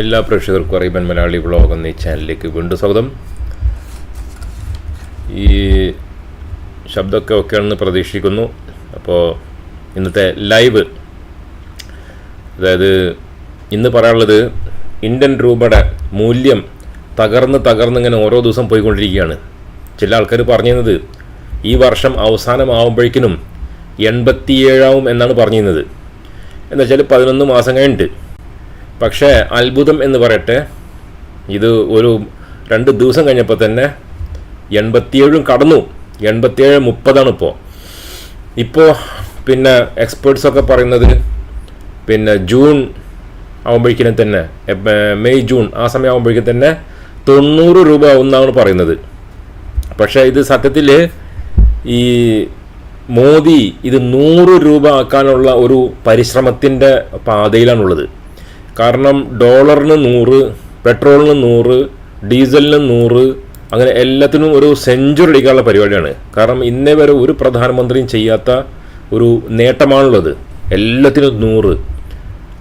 എല്ലാ പ്രേക്ഷകർക്കും അറിയിപ്പൻ മലയാളി വ്ളോഗ് എന്നീ ചാനലിലേക്ക് വീണ്ടും സ്വാഗതം. ഈ ശബ്ദമൊക്കെ ഒക്കെയാണെന്ന് പ്രതീക്ഷിക്കുന്നു. അപ്പോൾ ഇന്നത്തെ ലൈവ് അതായത് ഇന്ന് പറയാനുള്ളത് ഇന്ത്യൻ രൂപയുടെ മൂല്യം തകർന്ന് തകർന്ന് ഇങ്ങനെ ഓരോ ദിവസം പോയിക്കൊണ്ടിരിക്കുകയാണ്. ചില ആൾക്കാർ പറഞ്ഞിരുന്നത് ഈ വർഷം അവസാനമാവുമ്പോഴേക്കിനും എൺപത്തിയേഴാവും എന്നാണ് പറഞ്ഞിരുന്നത്. എന്നുവെച്ചാൽ പതിനൊന്ന് മാസം കഴിഞ്ഞിട്ട് പക്ഷേ അത്ഭുതം എന്ന് പറയട്ടെ ഇത് ഒരു രണ്ട് ദിവസം കഴിഞ്ഞപ്പോൾ തന്നെ എൺപത്തിയേഴും കടന്നു. എൺപത്തിയേഴ് മുപ്പതാണ് ഇപ്പോൾ ഇപ്പോൾ പിന്നെ എക്സ്പേർട്സൊക്കെ പറയുന്നത് പിന്നെ ജൂൺ ആകുമ്പോഴേക്കിനും തന്നെ മെയ് ജൂൺ ആ സമയം ആകുമ്പോഴേക്കും തന്നെ തൊണ്ണൂറ് രൂപ ആവുമെന്നാണ് പറയുന്നത്. പക്ഷേ ഇത് സത്യത്തിൽ ഈ മോദി ഇത് നൂറ് രൂപ ആക്കാനുള്ള ഒരു പരിശ്രമത്തിന്റെ പാതയിലാണുള്ളത്. കാരണം ഡോളറിന് നൂറ് പെട്രോളിന് നൂറ് ഡീസലിന് നൂറ് അങ്ങനെ എല്ലാത്തിനും ഒരു സെഞ്ചുറി അടിക്കാനുള്ള പരിപാടിയാണ്. കാരണം ഇന്നേ വരെ ഒരു പ്രധാനമന്ത്രിയും ചെയ്യാത്ത ഒരു നേട്ടമാണുള്ളത്. എല്ലാത്തിനും നൂറ്.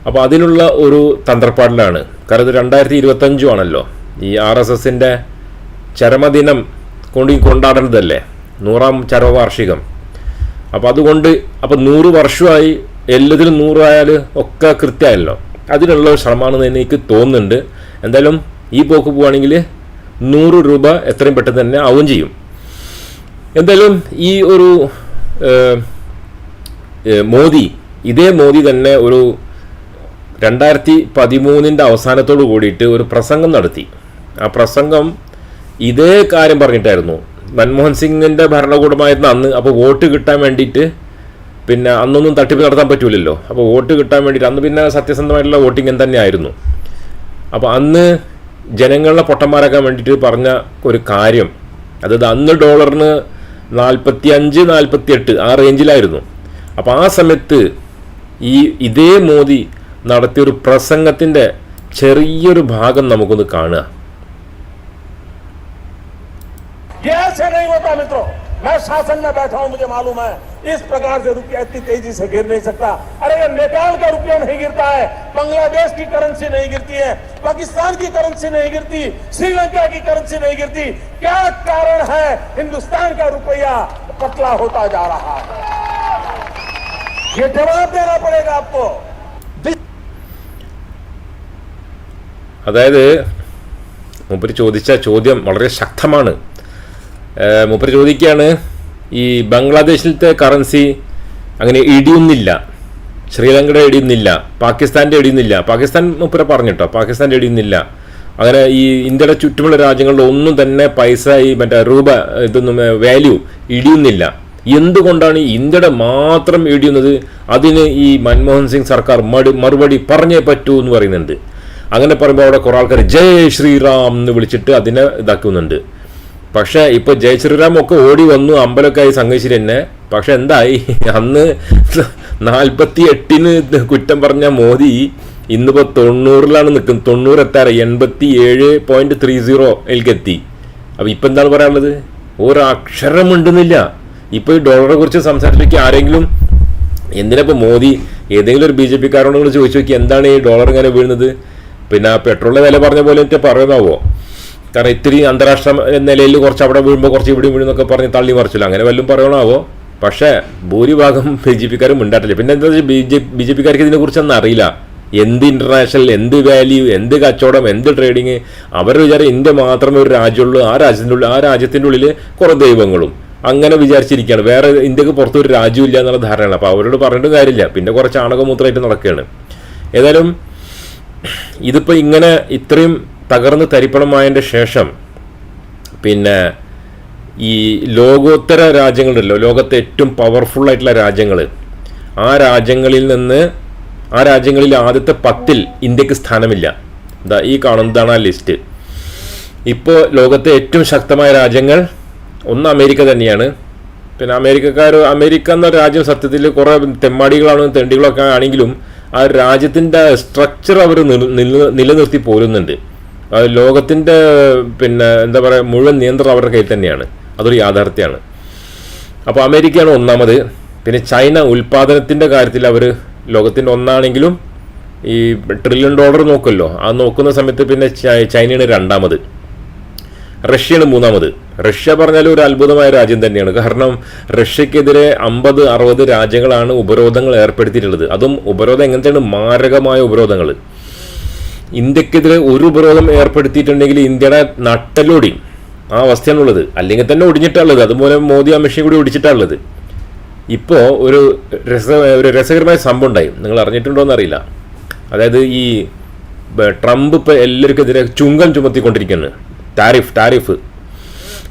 അപ്പോൾ അതിനുള്ള ഒരു തന്ത്രപ്പാടിലാണ്. കാരണം ഇത് രണ്ടായിരത്തി ഇരുപത്തഞ്ചും ആണല്ലോ. ഈ ആർ എസ് എസിന്റെ ചരമദിനം കൊണ്ട് കൊണ്ടാടേണ്ടതല്ലേ? നൂറാം ചരമവാർഷികം. അപ്പോൾ അതുകൊണ്ട് അപ്പോൾ നൂറ് വർഷമായി എല്ലാത്തിലും നൂറായാൽ ഒക്കെ കൃത്യമായല്ലോ അതിനുള്ള ശ്രമമാണെന്ന് എനിക്ക് തോന്നുന്നുണ്ട്. എന്തായാലും ഈ പോക്ക് പോവുകയാണെങ്കിൽ നൂറ് രൂപ എത്രയും പെട്ടെന്ന് തന്നെ ആവുകയും ചെയ്യും. എന്തായാലും ഈ ഒരു മോദി ഇതേ മോദി തന്നെ ഒരു രണ്ടായിരത്തി പതിമൂന്നിന്റെ അവസാനത്തോട് കൂടിയിട്ട് ഒരു പ്രസംഗം നടത്തി. ആ പ്രസംഗം ഇതേ കാര്യം പറഞ്ഞിട്ടായിരുന്നു. മൻമോഹൻ സിംഗിന്റെ ഭരണകൂടമായിരുന്നു അന്ന് അപ്പോൾ വോട്ട് കിട്ടാൻ വേണ്ടിയിട്ട് പിന്നെ അന്നൊന്നും തട്ടിപ്പ് നടത്താൻ പറ്റൂലല്ലോ. അപ്പോൾ വോട്ട് കിട്ടാൻ വേണ്ടിയിട്ട് അന്ന് പിന്നെ സത്യസന്ധമായിട്ടുള്ള വോട്ടിംഗ് തന്നെയായിരുന്നു. അപ്പോൾ അന്ന് ജനങ്ങളെ പൊട്ടന്മാരാക്കാൻ വേണ്ടിയിട്ട് പറഞ്ഞ ഒരു കാര്യം അതായത് അന്ന് ഡോളറിന് നാൽപ്പത്തി അഞ്ച് നാൽപ്പത്തി എട്ട് ആ റേഞ്ചിലായിരുന്നു. അപ്പോൾ ആ സമയത്ത് ഈ ഇതേ മോദി നടത്തിയൊരു പ്രസംഗത്തിന്റെ ചെറിയൊരു ഭാഗം നമുക്കൊന്ന് കാണുക. ये ऐसे नहीं होता मित्रों मैं शासन में बैठा हूं मुझे मालूम है इस प्रकार से रुपया इतनी तेजी से गिर नहीं सकता अरे ये नेपाल का रुपया नहीं गिरता है बांग्लादेश की करेंसी नहीं गिरती है पाकिस्तान की करेंसी नहीं गिरती श्रीलंका की करेंसी नहीं गिरती क्या कारण है हिंदुस्तान का रुपया पतला होता जा रहा है ये जवाब देना पड़ेगा आपको അതായത് മൂപ്പര് ചോദിച്ച ചോദ്യം വളരെ ശക്തമാണ് ഏഹ് മൂപ്പര് ചോദിക്കുകയാണ് ഈ ബംഗ്ലാദേശിലത്തെ കറൻസി അങ്ങനെ ഇടിയുന്നില്ല. ശ്രീലങ്കയുടെ ഇടിയുന്നില്ല. പാകിസ്ഥാന്റെ ഇടിയുന്നില്ല. പാകിസ്ഥാൻ മൂപ്പര പറഞ്ഞിട്ടോ? പാകിസ്ഥാന്റെ ഇടിയുന്നില്ല. അങ്ങനെ ഈ ഇന്ത്യയുടെ ചുറ്റുമുള്ള രാജ്യങ്ങളിൽ ഒന്നും തന്നെ പൈസ ഈ മറ്റേ രൂപ ഇതൊന്നും വാല്യൂ ഇടിയുന്നില്ല. എന്തുകൊണ്ടാണ് ഇന്ത്യയുടെ മാത്രം ഇടിയുന്നത്? അതിന് ഈ മൻമോഹൻ സിംഗ് സർക്കാർ മടി മറുപടി പറഞ്ഞേ പറ്റൂ എന്ന് പറയുന്നുണ്ട്. അങ്ങനെ പറയുമ്പോൾ അവിടെ കുറേ ആൾക്കാർ ജയ് ശ്രീറാം എന്ന് വിളിച്ചിട്ട് അതിനെ ഇതാക്കുന്നുണ്ട്. പക്ഷേ ഇപ്പോൾ ജയ് ശ്രീറാം ഒക്കെ ഓടി വന്നു അമ്പലമൊക്കെ ആയി സംഘിച്ചിട്ട് തന്നെ. പക്ഷെ എന്തായി? അന്ന് നാൽപ്പത്തി എട്ടിന് കുറ്റം പറഞ്ഞ മോദി ഇന്നിപ്പോൾ തൊണ്ണൂറിലാണ് നിൽക്കുന്നത്. തൊണ്ണൂറ് എത്താറ് എൺപത്തി ഏഴ് പോയിന്റ് ത്രീ സീറോ എത്തി. അപ്പോൾ ഇപ്പം എന്താണ് പറയാനുള്ളത്? ഒരക്ഷരം ഉണ്ടെന്നില്ല ഇപ്പോൾ ഈ ഡോളറെ കുറിച്ച് സംസാരിച്ചിട്ട് ആരെങ്കിലും എന്തിനപ്പോ മോദി ഏതെങ്കിലും ഒരു ബി ജെ പിക്കാരോട് ചോദിച്ചു നോക്കി എന്താണ് ഈ ഡോളർ ഇങ്ങനെ വീഴുന്നത്? പിന്നെ പെട്രോളിന്റെ വില പറഞ്ഞ പോലെ പറയുന്നാവോ കാരണം ഇത്തിരി അന്താരാഷ്ട്ര നിലയിൽ കുറച്ച് അവിടെ വീഴുമ്പോൾ കുറച്ച് ഇവിടെ വീഴുന്നൊക്കെ പറഞ്ഞ് തള്ളി മറിച്ചില്ല. അങ്ങനെ വല്ലതും പറയണാവോ പക്ഷേ ഭൂരിഭാഗം ബി ജെ പിക്കാരും ഉണ്ടായിട്ടില്ല പിന്നെ എന്താ വെച്ചാൽ ബി ജെ ബി ജെ പിക്കാർക്ക് ഇതിനെക്കുറിച്ചൊന്നും അറിയില്ല. എന്ത് ഇന്റർനാഷണൽ എന്ത് വാല്യൂ എന്ത് കച്ചവടം എന്ത് ട്രേഡിങ് അവരുടെ വിചാരം ഇന്ത്യ മാത്രമേ ഒരു രാജ്യമുള്ളൂ. ആ രാജ്യത്തിന്റെ ഉള്ളിൽ ആ രാജ്യത്തിന്റെ ഉള്ളിൽ കുറേ ദൈവങ്ങളും. അങ്ങനെ വിചാരിച്ചിരിക്കുകയാണ്. വേറെ ഇന്ത്യയ്ക്ക് പുറത്ത് ഒരു രാജ്യമില്ല എന്നുള്ള ധാരണയാണ്. അപ്പോൾ അവരോട് പറഞ്ഞിട്ട് കാര്യമില്ല. പിന്നെ കുറച്ച് ആണകമൂത്രമായിട്ട് നടക്കുകയാണ്. ഏതായാലും ഇതിപ്പോൾ ഇങ്ങനെ ഇത്രയും തകർന്ന് തരിപ്പണമായതിന്റെ ശേഷം പിന്നെ ഈ ലോകോത്തര രാജ്യങ്ങളുണ്ടല്ലോ ലോകത്തെ ഏറ്റവും പവർഫുൾ ആയിട്ടുള്ള രാജ്യങ്ങൾ ആ രാജ്യങ്ങളിൽ നിന്ന് ആ രാജ്യങ്ങളിൽ ആദ്യത്തെ പത്തിൽ ഇന്ത്യയ്ക്ക് സ്ഥാനമില്ല. എന്താ ഈ കാണുന്നതാണ് ആ ലിസ്റ്റ് ഇപ്പോൾ ലോകത്തെ ഏറ്റവും ശക്തമായ രാജ്യങ്ങൾ ഒന്ന് അമേരിക്ക തന്നെയാണ്. പിന്നെ അമേരിക്കക്കാർ അമേരിക്ക എന്ന രാജ്യം സത്യത്തിൽ കുറേ തെമ്മാടികളാണ് തെണ്ടികളൊക്കെ ആണെങ്കിലും ആ രാജ്യത്തിന്റെ സ്ട്രക്ചർ അവർ നിലനിർത്തി പോരുന്നുണ്ട്. ലോകത്തിന്റെ പിന്നെ എന്താ പറയുക മുഴുവൻ നിയന്ത്രണം അവരുടെ കയ്യിൽ തന്നെയാണ്. അതൊരു യാഥാർത്ഥ്യമാണ്. അപ്പോൾ അമേരിക്കയാണ് ഒന്നാമത്. പിന്നെ ചൈന ഉൽപ്പാദനത്തിന്റെ കാര്യത്തിൽ അവർ ലോകത്തിന്റെ ഒന്നാണെങ്കിലും ഈ ട്രില്യൺ ഡോളർ നോക്കുമല്ലോ. ആ നോക്കുന്ന സമയത്ത് പിന്നെ ചൈനയാണ് രണ്ടാമത്. റഷ്യയാണ് മൂന്നാമത്. റഷ്യ പറഞ്ഞാൽ ഒരു അത്ഭുതമായ രാജ്യം തന്നെയാണ്. കാരണം റഷ്യക്കെതിരെ അമ്പത് അറുപത് രാജ്യങ്ങളാണ് ഉപരോധങ്ങൾ ഏർപ്പെടുത്തിയിട്ടുള്ളത്. അതും ഉപരോധം എങ്ങനത്തെയാണ്? മാരകമായ ഉപരോധങ്ങൾ. ഇന്ത്യക്കെതിരെ ഒരു ഉപരോധം ഏർപ്പെടുത്തിയിട്ടുണ്ടെങ്കിൽ ഇന്ത്യയുടെ നട്ടലൊടി ആ അവസ്ഥയാണുള്ളത്. അല്ലെങ്കിൽ തന്നെ ഒടിഞ്ഞിട്ടുള്ളത് അതുപോലെ മോദി അമിത്ഷയും കൂടി ഒടിച്ചിട്ടുള്ളത് ഇപ്പോൾ ഒരു രസ ഒരു രസകരമായ സംഭവം ഉണ്ടായി. നിങ്ങൾ അറിഞ്ഞിട്ടുണ്ടോ എന്നറിയില്ല. അതായത് ഈ ട്രംപ് ഇപ്പോൾ എല്ലാവർക്കെതിരെ ചുങ്കം ചുമത്തിക്കൊണ്ടിരിക്കുകയാണ്. Tariff tariff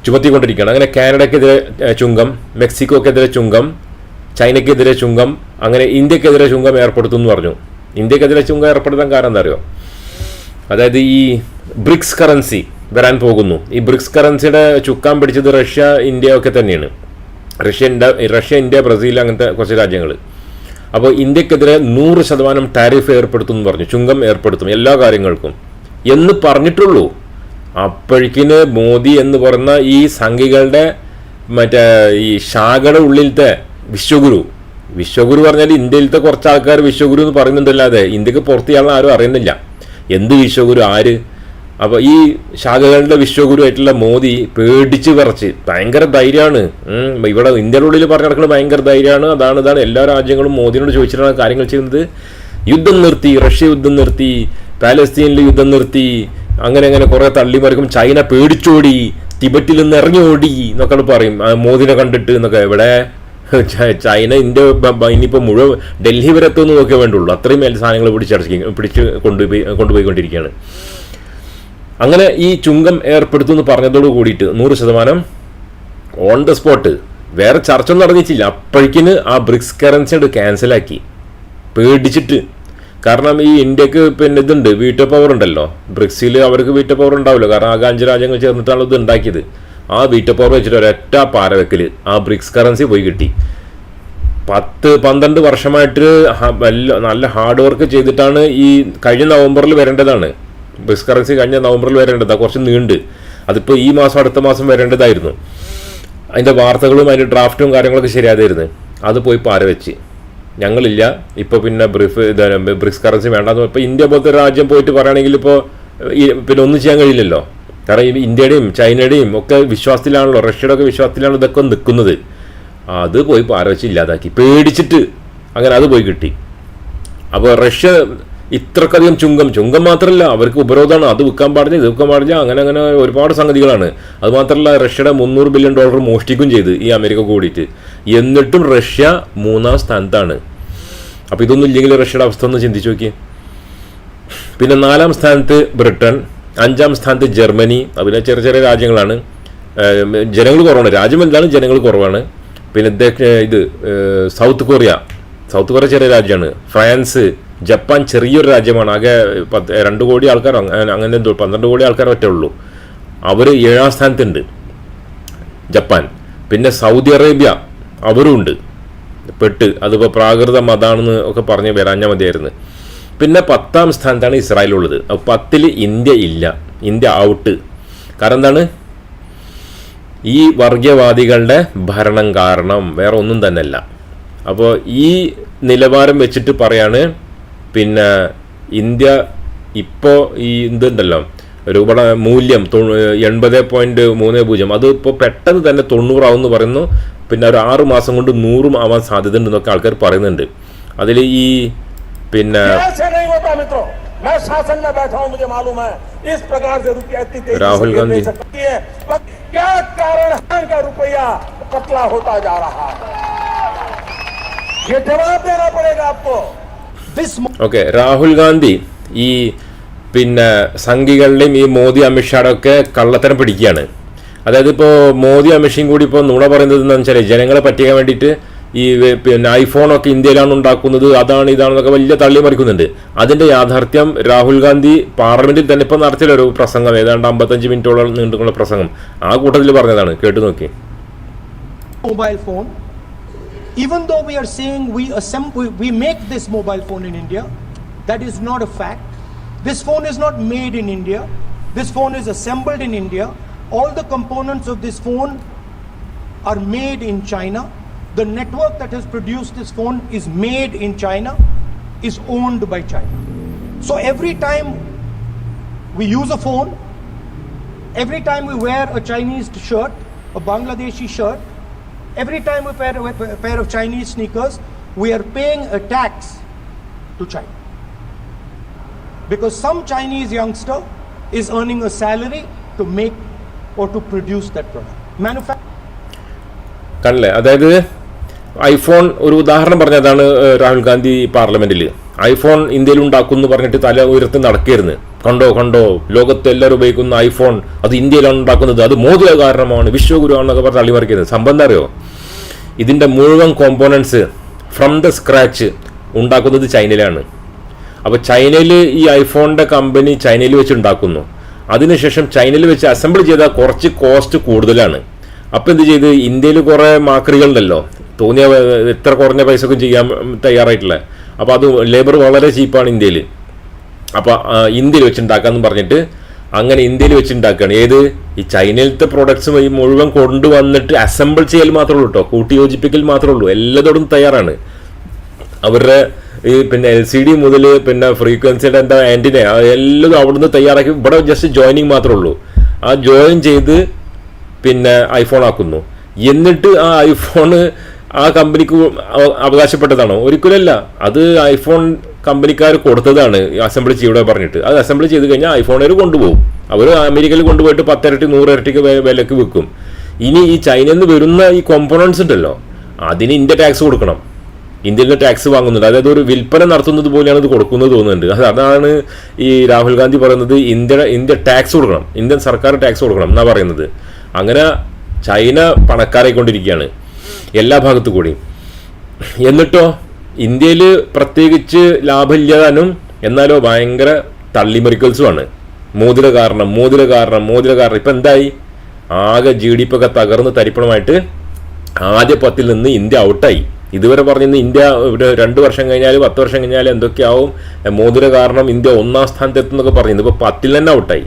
ചുമത്തിക്കൊണ്ടിരിക്കുകയാണ്. അങ്ങനെ കാനഡയ്ക്കെതിരെ ചുങ്കം മെക്സിക്കോക്കെതിരെ ചുങ്കം ചൈനയ്ക്കെതിരെ ചുങ്കം അങ്ങനെ ഇന്ത്യക്കെതിരെ ചുങ്കം ഏർപ്പെടുത്തും എന്ന് പറഞ്ഞു. ഇന്ത്യക്കെതിരെ ചുങ്കം ഏർപ്പെടുത്താൻ കാരണം എന്താ അറിയോ? അതായത് ഈ ബ്രിക്സ് കറൻസി വരാൻ പോകുന്നു. ഈ ബ്രിക്സ് കറൻസിയുടെ ചുക്കാൻ പിടിച്ചത് റഷ്യ ഇന്ത്യ ഒക്കെ തന്നെയാണ്. റഷ്യ റഷ്യ ഇന്ത്യ ബ്രസീൽ അങ്ങനത്തെ കുറച്ച് രാജ്യങ്ങൾ അപ്പോൾ ഇന്ത്യക്കെതിരെ നൂറ് ശതമാനം ടാരിഫ് ഏർപ്പെടുത്തും എന്ന് പറഞ്ഞു. ചുങ്കം ഏർപ്പെടുത്തും എല്ലാ കാര്യങ്ങൾക്കും. എന്ന് പറഞ്ഞിട്ടുള്ളൂ. അപ്പോഴേക്കിന് മോദി എന്ന് പറയുന്ന ഈ സംഘികളുടെ മറ്റേ ഈ ശാഖയുടെ ഉള്ളിലത്തെ വിശ്വഗുരു. വിശ്വഗുരു പറഞ്ഞാൽ ഇന്ത്യയിലത്തെ കുറച്ച് ആൾക്കാർ വിശ്വഗുരു എന്ന് പറയുന്നുണ്ടല്ലാതെ ഇന്ത്യയ്ക്ക് പുറത്തിയാളെ ആരും അറിയുന്നില്ല. എന്ത് വിശ്വഗുരു ആര്? അപ്പോൾ ഈ ശാഖകളുടെ വിശ്വഗുരു ആയിട്ടുള്ള മോദി പേടിച്ച് വിറച്ച്. ഭയങ്കര ധൈര്യമാണ് ഇവിടെ ഇന്ത്യയുടെ ഉള്ളിൽ പറഞ്ഞു നടക്കുന്നത് ഭയങ്കര ധൈര്യമാണ് അതാണ് ഇതാണ് എല്ലാ രാജ്യങ്ങളും മോദിയോട് ചോദിച്ചിട്ടാണ് കാര്യങ്ങൾ ചെയ്യുന്നത്. യുദ്ധം നിർത്തി റഷ്യ യുദ്ധം നിർത്തി പാലസ്തീനിൽ യുദ്ധം നിർത്തി അങ്ങനെ അങ്ങനെ കുറേ തള്ളിമറിക്കും. ചൈന പേടിച്ചോടി ടിബറ്റിൽ നിന്ന് ഇറങ്ങി ഓടി എന്നൊക്കെ പറയും മോദിനെ കണ്ടിട്ട് എന്നൊക്കെ. ഇവിടെ ചൈന ഇന്ത്യ ഇനിയിപ്പോൾ മുഴുവൻ ഡൽഹി വരെ എത്തുമെന്ന് നോക്കിയേ വേണ്ടുള്ളൂ. അത്രയും മേൽ സാധനങ്ങൾ പിടിച്ചടക്കി പിടിച്ച് കൊണ്ടുപോയി കൊണ്ടുപോയിക്കൊണ്ടിരിക്കുകയാണ്. അങ്ങനെ ഈ ചുങ്കം ഏർപ്പെടുത്തുമെന്ന് പറഞ്ഞതോട് കൂടിയിട്ട് നൂറ് ശതമാനം ഓൺ ദ സ്പോട്ട് വേറെ ചർച്ച ഒന്നും നടന്നിട്ടില്ല. അപ്പോഴേക്കിന് ആ ബ്രിക്സ് കറൻസി ക്യാൻസലാക്കി പേടിച്ചിട്ട്. കാരണം ഈ ഇന്ത്യയ്ക്ക് പിന്നെ ഇതുണ്ട് വീട്ടോ പവർ ഉണ്ടല്ലോ. ബ്രിക്സിൽ അവർക്ക് വീട്ടോ പവർ ഉണ്ടാവില്ല. കാരണം ആകെ അഞ്ച് രാജ്യങ്ങൾ ചേർന്നിട്ടാണ് ഇത് ഉണ്ടാക്കിയത്. ആ വീട്ടപ്പോർ വെച്ചിട്ട് ഒരൊറ്റ പാര വെക്കൽ ആ ബ്രിക്സ് കറൻസി പോയി കിട്ടി. പത്ത് പന്ത്രണ്ട് വർഷമായിട്ട് നല്ല ഹാർഡ് വർക്ക് ചെയ്തിട്ടാണ് ഈ കഴിഞ്ഞ നവംബറിൽ വരേണ്ടതാണ്. ബ്രിക്സ് കറൻസി കഴിഞ്ഞ നവംബറിൽ വരേണ്ടതാണ് കുറച്ച് നീണ്ട്. അതിപ്പോൾ ഈ മാസം അടുത്ത മാസം വരേണ്ടതായിരുന്നു. അതിന്റെ വാർത്തകളും അതിന്റെ ഡ്രാഫ്റ്റും കാര്യങ്ങളൊക്കെ ശരിയാതായിരുന്നു. അത് പോയി പാര വെച്ച്. ഞങ്ങളില്ല. ഇപ്പോൾ പിന്നെ ബ്രിഫ് ബ്രിക്സ് കറൻസി വേണ്ടെന്ന് ഇപ്പോൾ ഇന്ത്യ പോലത്തെ രാജ്യം പോയിട്ട് പറയുകയാണെങ്കിൽ ഇപ്പോൾ പിന്നെ ഒന്നും ചെയ്യാൻ കഴിയില്ലല്ലോ. കാരണം ഈ ഇന്ത്യയുടെയും ചൈനയുടെയും ഒക്കെ വിശ്വാസത്തിലാണല്ലോ റഷ്യയുടെ ഒക്കെ വിശ്വാസത്തിലാണല്ലോ ഇതൊക്കെ നിൽക്കുന്നത്. അത് പോയി പാരവശ്യം ഇല്ലാതാക്കി. പേടിച്ചിട്ട് അങ്ങനെ അത് പോയി കിട്ടി. അപ്പോൾ റഷ്യ ഇത്രക്കധികം ചുങ്കം ചുങ്കം മാത്രമല്ല അവർക്ക് ഉപരോധമാണ്. അത് വിൽക്കാൻ പാടില്ല ഇത് വിൽക്കാൻ പാടില്ല അങ്ങനെ അങ്ങനെ ഒരുപാട് സംഗതികളാണ്. അത് മാത്രമല്ല റഷ്യയുടെ മുന്നൂറ് ബില്യൺ ഡോളർ മോഷ്ടിക്കും ചെയ്ത് ഈ അമേരിക്ക കൂടിയിട്ട്. എന്നിട്ടും റഷ്യ മൂന്നാം സ്ഥാനത്താണ്. അപ്പോൾ ഇതൊന്നും ഇല്ലെങ്കിൽ റഷ്യയുടെ അവസ്ഥ ഒന്ന് ചിന്തിച്ചു നോക്കി പിന്നെ നാലാം സ്ഥാനത്ത് ബ്രിട്ടൻ. അഞ്ചാം സ്ഥാനത്ത് ജർമ്മനി. അതുപോലെ ചെറിയ ചെറിയ രാജ്യങ്ങളാണ്. ജനങ്ങൾ കുറവാണ്. രാജ്യം എന്താണ് ജനങ്ങൾ കുറവാണ്. പിന്നെ ഇത് സൗത്ത് കൊറിയ. സൗത്ത് കൊറിയ ചെറിയ രാജ്യമാണ്. ഫ്രാൻസ് ജപ്പാൻ ചെറിയൊരു രാജ്യമാണ്. ആകെ പത്ത് രണ്ട് കോടി ആൾക്കാർ അങ്ങനെ എന്തോ പന്ത്രണ്ട് കോടി ആൾക്കാർ പറ്റേ ഉള്ളൂ. അവർ ഏഴാം സ്ഥാനത്തുണ്ട്. ജപ്പാൻ. പിന്നെ സൗദി അറേബ്യ അവരും ഉണ്ട് പെട്ട്. അതിപ്പോൾ പ്രാകൃത മതാണെന്ന് ഒക്കെ പറഞ്ഞ് വരാഞ്ഞാൽ മതിയായിരുന്നു. പിന്നെ പത്താം സ്ഥാനത്താണ് ഇസ്രായേൽ ഉള്ളത് അപ്പോൾ പത്തിൽ ഇന്ത്യ ഇല്ല. ഇന്ത്യ ഔട്ട് കാരണം എന്താണ്? ഈ വർഗീയവാദികളുടെ ഭരണം കാരണം. വേറെ ഒന്നും തന്നെ അല്ല അപ്പോൾ ഈ നിലവാരം വെച്ചിട്ട് പറയാണ് പിന്നെ ഇന്ത്യ ഇപ്പോൾ ഈ ഇതുണ്ടല്ലോ രൂപയുടെ മൂല്യം എൺപത് പോയിന്റ് മൂന്ന് പൂജ്യം. അത് ഇപ്പോൾ പെട്ടെന്ന് തന്നെ തൊണ്ണൂറാവും പറയുന്നു. പിന്നെ ഒരു ആറ് മാസം കൊണ്ട് നൂറും ആവാൻ സാധ്യതയുണ്ടെന്നൊക്കെ ആൾക്കാർ പറയുന്നുണ്ട്. അതിൽ ഈ പിന്നെ രാഹുൽ ഗാന്ധി ഓക്കെ രാഹുൽ ഗാന്ധി ഈ പിന്നെ സംഘികളുടെയും ഈ മോദി അമിത്ഷായുടെ ഒക്കെ കള്ളത്തരം പിടിക്കുകയാണ്. അതായത് ഇപ്പോ മോദി അമിത്ഷയും കൂടി ഇപ്പൊ നുണ പറയുന്നത് എന്താണെന്ന് വെച്ചാൽ ജനങ്ങളെ പറ്റിക്കാൻ വേണ്ടിയിട്ട് ഈ പിന്നെ ഐഫോണൊക്കെ ഇന്ത്യയിലാണ് ഉണ്ടാക്കുന്നത്. അതാണ് ഇതാണെന്നൊക്കെ വലിയ തള്ളി മറിക്കുന്നുണ്ട്. അതിന്റെ യാഥാർത്ഥ്യം രാഹുൽ ഗാന്ധി പാർലമെന്റിൽ തന്നെ ഇപ്പം നടത്തിയ ഒരു പ്രസംഗം ഏതാണ്ട് അമ്പത്തഞ്ച് മിനിറ്റോളം നീണ്ടുള്ള പ്രസംഗം. ആ കൂട്ടത്തിൽ പറഞ്ഞതാണ്. കേട്ടു നോക്കി. Mobile phone even though we are seeing we we make this mobile phone in India that is not a fact this phone is not made in India this phone is assembled in India all the components of this phone are made in China The network that has produced this phone is made in China, is owned by China. So every time we use a phone, every time we wear a Chinese shirt, a Bangladeshi shirt, every time we wear a, a pair of Chinese sneakers, we are paying a tax to China. Because some Chinese youngster is earning a salary to make or to produce that product. Manufacturing. കണ്ടില്ലേ അതായത് IPhone ഒരു ഉദാഹരണം പറഞ്ഞതാണ് രാഹുൽ ഗാന്ധി പാർലമെന്റിൽ iPhone ഇന്ത്യയിൽ ഉണ്ടാക്കും എന്ന് പറഞ്ഞിട്ട് തല ഉയർത്തി നടക്കരുന്ന് കണ്ടോ കണ്ടോ? ലോകത്ത് എല്ലാവരും ഉപയോഗിക്കുന്ന ഐഫോൺ അത് ഇന്ത്യയിലാണ് ഉണ്ടാക്കുന്നത്. അത് മോദി കാരണമാണ് വിശ്വഗുരുവാണെന്നൊക്കെ പറഞ്ഞ് അളിമറിക്കുന്നത് സംബന്ധം അറിയോ? ഇതിന്റെ മുഴുവൻ കോമ്പോണൻസ് ഫ്രം ദ സ്ക്രാച്ച് ഉണ്ടാക്കുന്നത് ചൈനയിലാണ്. അപ്പോൾ ചൈനയിൽ ഈ ഐഫോണിന്റെ കമ്പനി ചൈനയിൽ വെച്ച് ഉണ്ടാക്കുന്നു. അതിനുശേഷം ചൈനയിൽ വെച്ച് അസംബിൾ ചെയ്താൽ കുറച്ച് കോസ്റ്റ് കൂടുതലാണ്. അപ്പോൾ എന്ത് ചെയ്ത്? ഇന്ത്യയിൽ കുറേ മാക്രികളുണ്ടല്ലോ. തോന്നിയ എത്ര കുറഞ്ഞ പൈസക്കും ചെയ്യാൻ തയ്യാറായിട്ടില്ല. അപ്പോൾ അത് ലേബർ വളരെ ചീപ്പാണ് ഇന്ത്യയിൽ അപ്പോൾ ഇന്ത്യയിൽ വെച്ചുണ്ടാക്കാമെന്ന് പറഞ്ഞിട്ട് അങ്ങനെ ഇന്ത്യയിൽ വെച്ചുണ്ടാക്കുകയാണ് ഏത്? ഈ ചൈനയിലത്തെ പ്രോഡക്ട്സ് മുഴുവൻ കൊണ്ടുവന്നിട്ട് അസംബിൾ ചെയ്യൽ മാത്രമേ ഉള്ളൂ കേട്ടോ കൂട്ടി യോജിപ്പിക്കൽ മാത്രമേ ഉള്ളൂ. എല്ലാത്തോടും തയ്യാറാണ്. അവരുടെ ഈ പിന്നെ എൽ സി ഡി മുതൽ പിന്നെ ഫ്രീക്വൻസിയുടെ എന്താ ആന്റിനെ എല്ലാം അവിടുന്ന് തയ്യാറാക്കി. ഇവിടെ ജസ്റ്റ് ജോയിനിങ് മാത്രമേ ഉള്ളൂ. ആ ജോയിൻ ചെയ്ത് പിന്നെ ഐഫോൺ ആക്കുന്നു. എന്നിട്ട് ആ ഐഫോണ് ആ കമ്പനിക്ക് അവകാശപ്പെട്ടതാണ്? ഒരിക്കലല്ല അത് ഐഫോൺ കമ്പനിക്കാർ കൊടുത്തതാണ്. അസംബിൾ ചെയ്യൂടെ പറഞ്ഞിട്ട്. അത് അസംബിൾ ചെയ്ത് കഴിഞ്ഞാൽ ഐഫോണുകാർ കൊണ്ടുപോകും. അവർ അമേരിക്കയിൽ കൊണ്ടുപോയിട്ട് പത്തിരട്ടി നൂറിരട്ടിക്ക് വിലക്ക് വിൽക്കും. ഇനി ഈ ചൈനയിൽ നിന്ന് വരുന്ന ഈ കോമ്പോണൻസ് ഉണ്ടല്ലോ അതിന് ഇന്ത്യ ടാക്സ് കൊടുക്കണം. ഇന്ത്യയിൽ നിന്ന് ടാക്സ് വാങ്ങുന്നുണ്ട്. അതായത് ഒരു വിൽപ്പന നടത്തുന്നത് പോലെയാണ് ഇത് കൊടുക്കുന്നത് തോന്നുന്നുണ്ട്. അത് അതാണ് ഈ രാഹുൽ ഗാന്ധി പറയുന്നത് ഇന്ത്യ ഇന്ത്യ ടാക്സ് കൊടുക്കണം. ഇന്ത്യൻ സർക്കാർ ടാക്സ് കൊടുക്കണം എന്നാണ് പറയുന്നത്. അങ്ങനെ ചൈന പണക്കാരായിക്കൊണ്ടിരിക്കുകയാണ്. എല്ലാ ഭാഗത്തു കൂടി. എന്നിട്ടോ ഇന്ത്യയിൽ പ്രത്യേകിച്ച് ലാഭമില്ലാതാനും എന്നാലോ ഭയങ്കര തള്ളിമറിക്കൽസുമാണ്. മോതിര കാരണം മോതിര കാരണം മോതിര കാരണം. ഇപ്പം എന്തായി? ആകെ ജി ഡി പി ഒക്കെ തകർന്ന് തരിപ്പണമായിട്ട് ആദ്യ പത്തിൽ നിന്ന് ഇന്ത്യ ഔട്ടായി. ഇതുവരെ പറഞ്ഞിരുന്ന ഇന്ത്യ ഇവിടെ രണ്ട് വർഷം കഴിഞ്ഞാൽ പത്ത് വർഷം കഴിഞ്ഞാൽ എന്തൊക്കെയാവും മോതിര കാരണം ഇന്ത്യ ഒന്നാം സ്ഥാനത്ത് എത്തുന്നൊക്കെ പറഞ്ഞിരുന്നു. ഇപ്പോൾ പത്തിൽ തന്നെ ഔട്ടായി.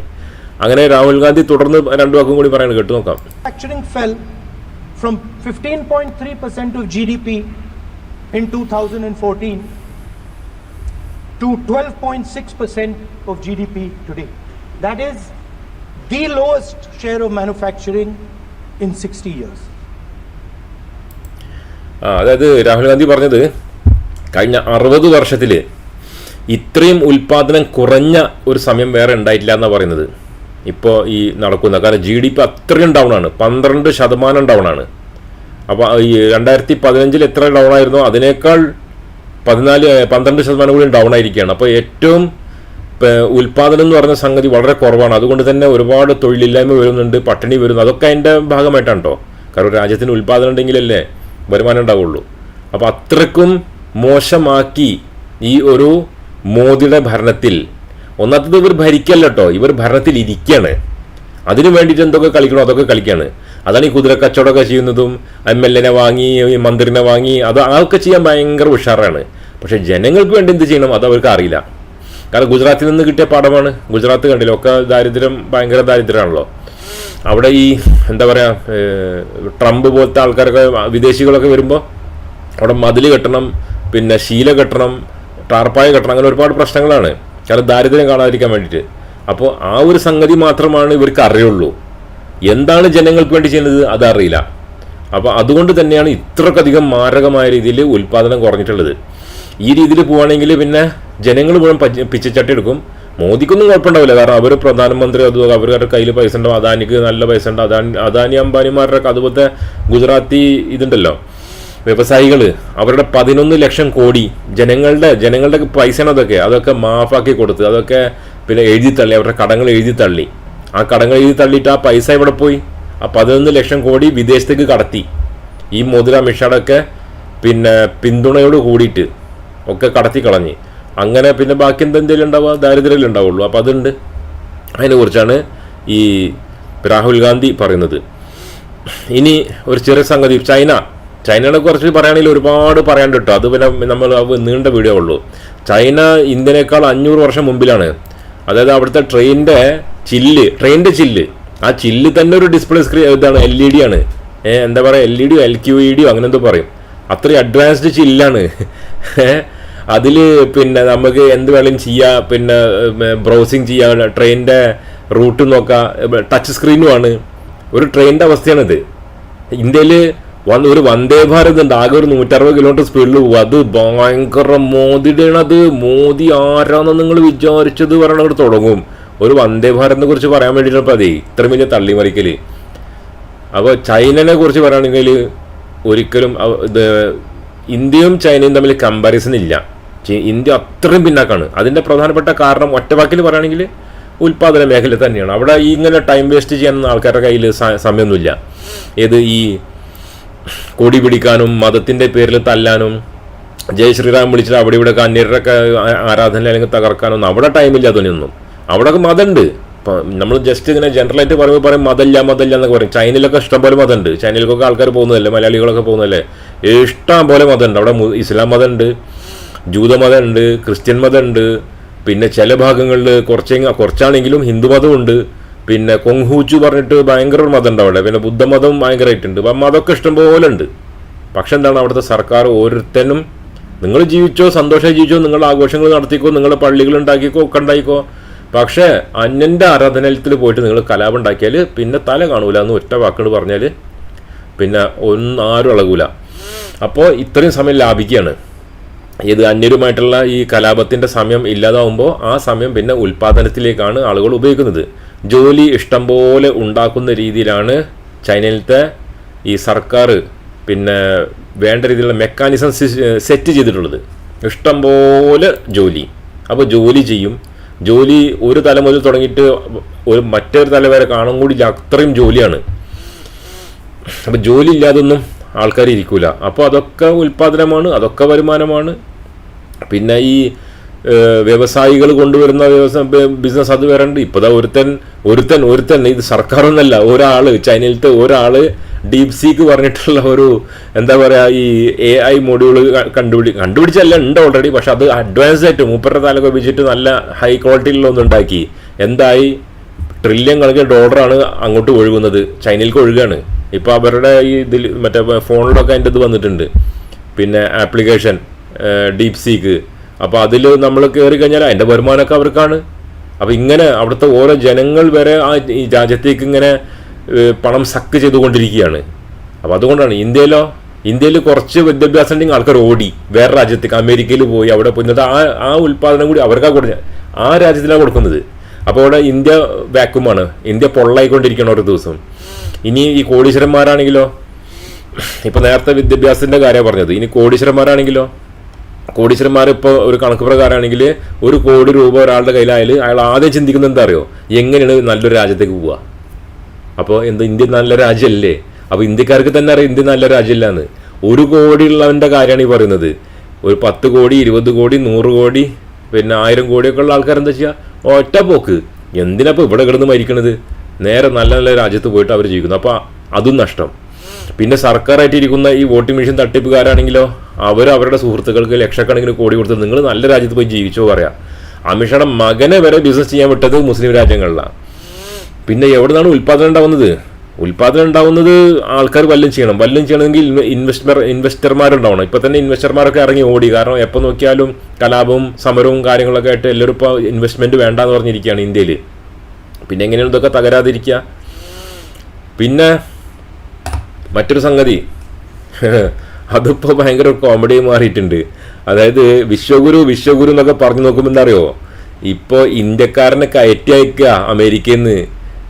അങ്ങനെ രാഹുൽ ഗാന്ധി തുടർന്ന് രണ്ടു വാക്കും കൂടി പറയുന്നത് കേട്ടു നോക്കാം. From 15.3% of GDP in 2014 to 12.6% of GDP today. That is the lowest share of manufacturing in 60 years. അതായത് രാഹുൽ ഗാന്ധി പറഞ്ഞത് കഴിഞ്ഞ അറുപത് വർഷത്തിൽ ഇത്രയും ഉൽപാദനം കുറഞ്ഞ ഒരു സമയം വേറെ ഉണ്ടായിട്ടില്ല എന്നാണ് പറയുന്നത് ഇപ്പോൾ ഈ നടക്കുന്ന കാരണം ജി ഡി പി അത്രയും ഡൗൺ ആണ്. പന്ത്രണ്ട് ശതമാനം ഡൗൺ ആണ്. അപ്പോൾ ഈ രണ്ടായിരത്തി പതിനഞ്ചിൽ എത്ര ഡൗൺ ആയിരുന്നോ? അതിനേക്കാൾ പതിനാല് പന്ത്രണ്ട് ശതമാനം കൂടി ഡൗൺ ആയിരിക്കുകയാണ്. അപ്പോൾ ഏറ്റവും ഉൽപാദനം എന്ന് പറഞ്ഞ സംഗതി വളരെ കുറവാണ്. അതുകൊണ്ട് തന്നെ ഒരുപാട് തൊഴിലില്ലായ്മ വരുന്നുണ്ട് പട്ടിണി വരുന്നു. അതൊക്കെ അതിന്റെ ഭാഗമായിട്ടാണ്? കേട്ടോ കാരണം രാജ്യത്തിന് ഉൽപാദനം ഉണ്ടെങ്കിലല്ലേ വരുമാനം ഉണ്ടാവുള്ളൂ. അപ്പോൾ അത്രക്കും മോശമാക്കി ഈ ഒരു മോദിയുടെ ഭരണത്തിൽ ഒന്നാമത്തത് ഇവർ ഭരിക്കല്ല കേട്ടോ ഇവർ ഭരണത്തിൽ ഇരിക്കുകയാണ് അതിനു വേണ്ടിയിട്ട് എന്തൊക്കെ കളിക്കണോ അതൊക്കെ കളിക്കുകയാണ് അതാണ് ഈ കുതിര കച്ചവടമൊക്കെ ചെയ്യുന്നതും എം എൽ എനെ വാങ്ങി മന്ത്രിനെ വാങ്ങി അത് അതൊക്കെ ചെയ്യാൻ ഭയങ്കര ഉഷാറാണ്. പക്ഷെ ജനങ്ങൾക്ക് വേണ്ടി എന്ത് ചെയ്യണം അത് അവർക്ക് അറിയില്ല. കാരണം ഗുജറാത്തിൽ നിന്ന് കിട്ടിയ പാഠമാണ് ഗുജറാത്ത് കണ്ടില്ല? ഒക്കെ ദാരിദ്ര്യം ഭയങ്കര ദാരിദ്ര്യമാണല്ലോ. അവിടെ ഈ എന്താ പറയുക ട്രംപ് പോലത്തെ ആൾക്കാരൊക്കെ വിദേശികളൊക്കെ വരുമ്പോൾ അവിടെ മതിൽ കെട്ടണം പിന്നെ ശീല കെട്ടണം ടാർപ്പായ കെട്ടണം അങ്ങനെ ഒരുപാട് പ്രശ്നങ്ങളാണ്. കാരണം ദാരിദ്ര്യം കാണാതിരിക്കാൻ വേണ്ടിയിട്ട്. അപ്പോൾ ആ ഒരു സംഗതി മാത്രമാണ് ഇവർക്ക് അറിയുള്ളൂ. എന്താണ് ജനങ്ങൾക്ക് വേണ്ടി ചെയ്യുന്നത് അതറിയില്ല. അപ്പോൾ അതുകൊണ്ട് തന്നെയാണ് ഇത്രക്കധികം മാരകമായ രീതിയിൽ ഉൽപ്പാദനം കുറഞ്ഞിട്ടുള്ളത്. ഈ രീതിയിൽ പോവുകയാണെങ്കിൽ പിന്നെ ജനങ്ങൾ മുഴുവൻ പച്ച- പിച്ചച്ചട്ടി എടുക്കും. മോദിക്കൊന്നും കുഴപ്പമുണ്ടാവില്ല. കാരണം അവർ പ്രധാനമന്ത്രി അത് അവരുടെ കയ്യിൽ പൈസ ഉണ്ടാവും അദാനിക്ക് നല്ല പൈസ ഉണ്ട്. അദാനി അദാനി അംബാനിമാരുടെ അതുപോലത്തെ ഗുജറാത്തി ഇതുണ്ടല്ലോ. വ്യവസായികൾ അവരുടെ പതിനൊന്ന് ലക്ഷം കോടി ജനങ്ങളുടെ ജനങ്ങളുടെ പൈസയാണ് അതൊക്കെ. അതൊക്കെ മാഫാക്കി കൊടുത്ത് അതൊക്കെ പിന്നെ എഴുതി തള്ളി അവരുടെ കടങ്ങൾ എഴുതി തള്ളി. ആ കടങ്ങൾ എഴുതി തള്ളിയിട്ട് ആ പൈസ ഇവിടെ പോയി? ആ പതിനൊന്ന് ലക്ഷം കോടി വിദേശത്തേക്ക് കടത്തി. ഈ മോതിര മിഷാടൊക്കെ പിന്നെ പിന്തുണയോട് കൂടിയിട്ട് ഒക്കെ കടത്തി കളഞ്ഞ്. അങ്ങനെ പിന്നെ ബാക്കി എന്തെങ്കിലും ഉണ്ടാവുക ദാരിദ്ര്യം ഉണ്ടാവുള്ളൂ. അപ്പോൾ അതുണ്ട്. അതിനെക്കുറിച്ചാണ് ഈ രാഹുൽ ഗാന്ധി പറയുന്നത്. ഇനി ഒരു ചെറിയ സംഗതി ചൈന. ചൈനയെ കുറിച്ച് പറയുകയാണെങ്കിൽ ഒരുപാട് പറയാണ്ട് കേട്ടോ. അത് പിന്നെ നമ്മൾ നീണ്ട വീഡിയോ ഉള്ളൂ. ചൈന ഇന്ത്യനേക്കാൾ അഞ്ഞൂറ് വർഷം മുമ്പിലാണ്. അതായത് അവിടുത്തെ ട്രെയിനിന്റെ ചില്ല് ട്രെയിനിന്റെ ചില്ല്. ആ ചില്ല് തന്നെ ഒരു ഡിസ്പ്ലേ സ്ക്രീൻ ഇതാണ് എൽ ഇ ഡി ആണ്. എന്താ പറയുക എൽ ഇ ഡിയോ എൽ ക്യു ഇ ഡിയോ അങ്ങനെ എന്തോ പറയും. അത്രയും അഡ്വാൻസ്ഡ് ചില്ലാണ്. അതിൽ പിന്നെ നമുക്ക് എന്ത് വേണമെങ്കിലും ചെയ്യാം. പിന്നെ ബ്രൗസിങ് ചെയ്യാം. ട്രെയിനിന്റെ റൂട്ട് നോക്കാം. ടച്ച് സ്ക്രീനുമാണ് ഒരു ട്രെയിനിന്റെ അവസ്ഥയാണിത്. ഇന്ത്യയിൽ ഒരു വന്ദേ ഭാരത് ഉണ്ട്. ആകെ ഒരു നൂറ്ററുപത് കിലോമീറ്റർ സ്പീഡിൽ പോകും അത് ഭയങ്കര മോദിയുടെയാണത് മോദി ആരാന്ന് നിങ്ങൾ വിചാരിച്ചത് പറയണത് തുടങ്ങും. ഒരു വന്ദേ ഭാരതിനെ കുറിച്ച് പറയാൻ വേണ്ടിയിട്ടപ്പോൾ അതെ. ഇത്രയും വലിയ തള്ളിമറിക്കൽ. അപ്പോൾ ചൈനനെ കുറിച്ച് പറയുകയാണെങ്കിൽ ഒരിക്കലും ഇത് ഇന്ത്യയും ചൈനയും തമ്മിൽ കമ്പാരിസൺ ഇല്ല. ഇന്ത്യ അത്രയും പിന്നാക്കാണ്. അതിന്റെ പ്രധാനപ്പെട്ട കാരണം ഒറ്റവാക്കിൽ പറയുകയാണെങ്കിൽ ഉൽപ്പാദന മേഖല തന്നെയാണ്. അവിടെ ഇങ്ങനെ ടൈം വേസ്റ്റ് ചെയ്യാനൊന്നും ആൾക്കാരുടെ കയ്യിൽ സമയമൊന്നുമില്ല ഏത് ഈ കൊടി പിടിക്കാനും മതത്തിന്റെ പേരിൽ തല്ലാനും ജയ് ശ്രീറാം വിളിച്ചിട്ട് അവിടെ ഇവിടെ അന്യരുടെയൊക്കെ ആരാധന അല്ലെങ്കിൽ തകർക്കാനൊന്നും അവിടെ ടൈമില്ല അതിനൊന്നും അവിടെ മതമുണ്ട്. നമ്മൾ ജസ്റ്റ് ഇങ്ങനെ ജനറലായിട്ട് പറയുമ്പോൾ പറയും മതമില്ല മതമില്ല എന്നൊക്കെ പറയും. ചൈനയിലൊക്കെ ഇഷ്ടംപോലെ മതമുണ്ട്. ചൈനയിലൊക്കെ ആൾക്കാർ പോകുന്നതല്ലേ മലയാളികളൊക്കെ പോകുന്നതല്ലേ? ഇഷ്ടം പോലെ മതമുണ്ട്. അവിടെ ഇസ്ലാം മതമുണ്ട് ജൂത മതമുണ്ട് ക്രിസ്ത്യൻ മതമുണ്ട്. പിന്നെ ചില ഭാഗങ്ങളിൽ കുറച്ച് കുറച്ചാണെങ്കിലും ഹിന്ദു മതമുണ്ട്. പിന്നെ കൊങ്ഹൂച്ചു പറഞ്ഞിട്ട് ഭയങ്കര ഒരു മതമുണ്ട് അവിടെ. പിന്നെ ബുദ്ധമതം ഭയങ്കരമായിട്ടുണ്ട് അപ്പം മതമൊക്കെ ഇഷ്ടംപോലെ ഉണ്ട് പക്ഷെ എന്താണ് അവിടുത്തെ സർക്കാർ ഓരോരുത്തരും നിങ്ങൾ ജീവിച്ചോ സന്തോഷമായി ജീവിച്ചോ നിങ്ങൾ ആഘോഷങ്ങൾ നടത്തിക്കോ നിങ്ങൾ പള്ളികൾ ഉണ്ടാക്കിക്കോ ഒക്കെ ഉണ്ടായിക്കോ പക്ഷേ അന്യന്റെ ആരാധനാലയത്തിൽ പോയിട്ട് നിങ്ങൾ കലാപം ഉണ്ടാക്കിയാൽ പിന്നെ തല കാണൂല എന്ന് ഒറ്റ വാക്കുകൾ പറഞ്ഞാൽ പിന്നെ ഒന്നും ആരും ഇളകൂല. അപ്പോൾ ഇത്രയും സമയം ലാഭിക്കുകയാണ്. ഇത് അന്യരുമായിട്ടുള്ള ഈ കലാപത്തിന്റെ സമയം ഇല്ലാതാവുമ്പോൾ ആ സമയം പിന്നെ ഉൽപ്പാദനത്തിലേക്കാണ് ആളുകൾ ഉപയോഗിക്കുന്നത്. ജോലി ഇഷ്ടം പോലെ ഉണ്ടാക്കുന്ന രീതിയിലാണ് ചൈനയിലത്തെ ഈ സർക്കാർ പിന്നെ വേണ്ട രീതിയിലുള്ള മെക്കാനിസം സെറ്റ് ചെയ്തിട്ടുള്ളത്. ഇഷ്ടം പോലെ ജോലി. അപ്പോൾ ജോലി ചെയ്യും. ജോലി ഒരു തല മുതൽ തുടങ്ങിയിട്ട് ഒരു മറ്റൊരു തല വരെ കാണും കൂടി അത്രയും ജോലിയാണ്. അപ്പോൾ ജോലി ഇല്ലാതൊന്നും ആൾക്കാർ ഇരിക്കില്ല അപ്പോൾ അതൊക്കെ ഉൽപ്പാദനമാണ് അതൊക്കെ വരുമാനമാണ്. പിന്നെ ഈ വ്യവസായികൾ കൊണ്ടുവരുന്ന വ്യവസായ ബിസിനസ് അത് വേറെ ഉണ്ട് ഒരുത്തൻ ഒരുത്തൻ ഒരുത്തൻ ഇത് സർക്കാർ സർക്കാരൊന്നല്ല ഒരാൾ ചൈനയിലത്തെ ഒരാൾ ഡീപ് സീക്ക് പറഞ്ഞിട്ടുള്ള ഒരു എന്താ പറയുക ഈ എ ഐ മൊഡ്യൂൾ കണ്ടുപിടി കണ്ടുപിടിച്ചല്ല ഉണ്ട് ഓൾറെഡി പക്ഷെ അത് അഡ്വാൻസ് ആയിട്ട് മൂപ്പരുടെ താലൊക്കെ ഉപയോഗിച്ചിട്ട് നല്ല ഹൈ ക്വാളിറ്റിയിലുള്ള ഒന്ന് ഉണ്ടാക്കി. എന്തായി? ട്രില്യൺ കണക്കിന് ഡോളറാണ് അങ്ങോട്ട് ഒഴുകുന്നത്. ചൈനയിലേക്ക് ഒഴുകാണ്. ഇപ്പോൾ അവരുടെ ഈ ഇതിൽ മറ്റേ ഫോണിലൊക്കെ അതിന്റെ ഇത് വന്നിട്ടുണ്ട്. പിന്നെ ആപ്ലിക്കേഷൻ ഡീപ് സീക്ക്. അപ്പോൾ അതിൽ നമ്മൾ കയറി കഴിഞ്ഞാൽ അതിന്റെ വരുമാനമൊക്കെ അവർക്കാണ്. അപ്പോൾ ഇങ്ങനെ അവിടുത്തെ ഓരോ ജനങ്ങൾ വരെ ആ ഈ രാജ്യത്തേക്ക് ഇങ്ങനെ പണം സക്ക് ചെയ്തുകൊണ്ടിരിക്കുകയാണ്. അപ്പോൾ അതുകൊണ്ടാണ് ഇന്ത്യയിലോ ഇന്ത്യയിൽ കുറച്ച് വിദ്യാഭ്യാസം ഉണ്ടെങ്കിൽ ആൾക്കാർ ഓടി. വേറെ രാജ്യത്തേക്ക് അമേരിക്കയിൽ പോയി അവിടെ പോയി. എന്നിട്ട് ആ ആ ഉൽപ്പാദനം കൂടി അവർക്കാണ് കൊടുക്കുന്നത് ആ രാജ്യത്തിലാണ് കൊടുക്കുന്നത്. അപ്പോൾ അവിടെ ഇന്ത്യ വാക്യൂമാണ് ഇന്ത്യ പൊള്ളായിക്കൊണ്ടിരിക്കണം ഓരോ ദിവസം. ഇനി ഈ കോടീശ്വരന്മാരാണെങ്കിലോ ഇപ്പൊ നേരത്തെ വിദ്യാഭ്യാസത്തിന്റെ കാര്യമാണ് പറഞ്ഞത്. ഇനി കോടീശ്വരന്മാരാണെങ്കിലോ കോടീശ്വരന്മാർ ഇപ്പോൾ ഒരു കണക്ക് പ്രകാരമാണെങ്കിൽ ഒരു കോടി രൂപ ഒരാളുടെ കയ്യിലായാൽ അയാൾ ആദ്യം ചിന്തിക്കുന്നത് എന്താ അറിയോ എങ്ങനെയാണ് നല്ലൊരു രാജ്യത്തേക്ക് പോവുക? അപ്പോൾ എന്ത് ഇന്ത്യ നല്ല രാജ്യമല്ലേ? അപ്പോൾ ഇന്ത്യക്കാർക്ക് തന്നെ അറിയാം ഇന്ത്യ നല്ല രാജ്യമല്ല എന്ന് ഒരു കോടി ഉള്ളവന്റെ കാര്യമാണ് ഈ പറയുന്നത്. ഒരു പത്ത് കോടി ഇരുപത് കോടി നൂറ് കോടി പിന്നെ ആയിരം കോടിയൊക്കെ ഉള്ള ആൾക്കാർ എന്താ ചെയ്യുക ഒറ്റ പോക്ക്. എന്തിനാ ഇപ്പോൾ ഇവിടെ കിടന്ന് മരിക്കണത്? നേരെ നല്ല നല്ല രാജ്യത്ത് പോയിട്ട് അവർ ജീവിക്കുന്നു. അപ്പോൾ അതും നഷ്ടം. പിന്നെ സർക്കാരായിട്ട് ഇരിക്കുന്ന ഈ വോട്ടിംഗ് മെഷീൻ തട്ടിപ്പുകാരാണെങ്കിലോ അവർ അവരുടെ സുഹൃത്തുക്കൾക്ക് ലക്ഷക്കണക്കിന് കോടി കൊടുത്ത് നിങ്ങൾ നല്ല രാജ്യത്ത് പോയി ജീവിച്ചോ പറയാം. അമിഷയുടെ മകനെ വരെ ബിസിനസ് ചെയ്യാൻ വിട്ടത് മുസ്ലിം രാജ്യങ്ങളിലാണ് പിന്നെ എവിടെ നിന്നാണ് ഉണ്ടാവുന്നത്? ഉൽപ്പാദനം ഉണ്ടാവുന്നത് ആൾക്കാർ വല്ലതും ചെയ്യണം. വല്ലതും ചെയ്യണമെങ്കിൽ ഇൻവെസ്റ്റർ ഇൻവെസ്റ്റർമാരുണ്ടാവണം ഇപ്പം തന്നെ ഇൻവെസ്റ്റർമാരൊക്കെ ഇറങ്ങി ഓടി. കാരണം എപ്പോൾ നോക്കിയാലും കലാപവും സമരവും കാര്യങ്ങളൊക്കെ ആയിട്ട് എല്ലാവരും ഇപ്പോൾ ഇൻവെസ്റ്റ്മെന്റ് വേണ്ടാന്ന് പറഞ്ഞിരിക്കുകയാണ് ഇന്ത്യയിൽ പിന്നെ എങ്ങനെയാണ് ഇതൊക്കെ തകരാതിരിക്കുക? പിന്നെ മറ്റൊരു സംഗതി. അതിപ്പോൾ ഭയങ്കര കോമഡി മാറിയിട്ടുണ്ട്. അതായത് വിശ്വഗുരു വിശ്വഗുരു എന്നൊക്കെ പറഞ്ഞു നോക്കുമ്പോൾ എന്താ അറിയോ? ഇപ്പോൾ ഇന്ത്യക്കാരനെ കയറ്റി അയക്കുക അമേരിക്കയിൽ നിന്ന്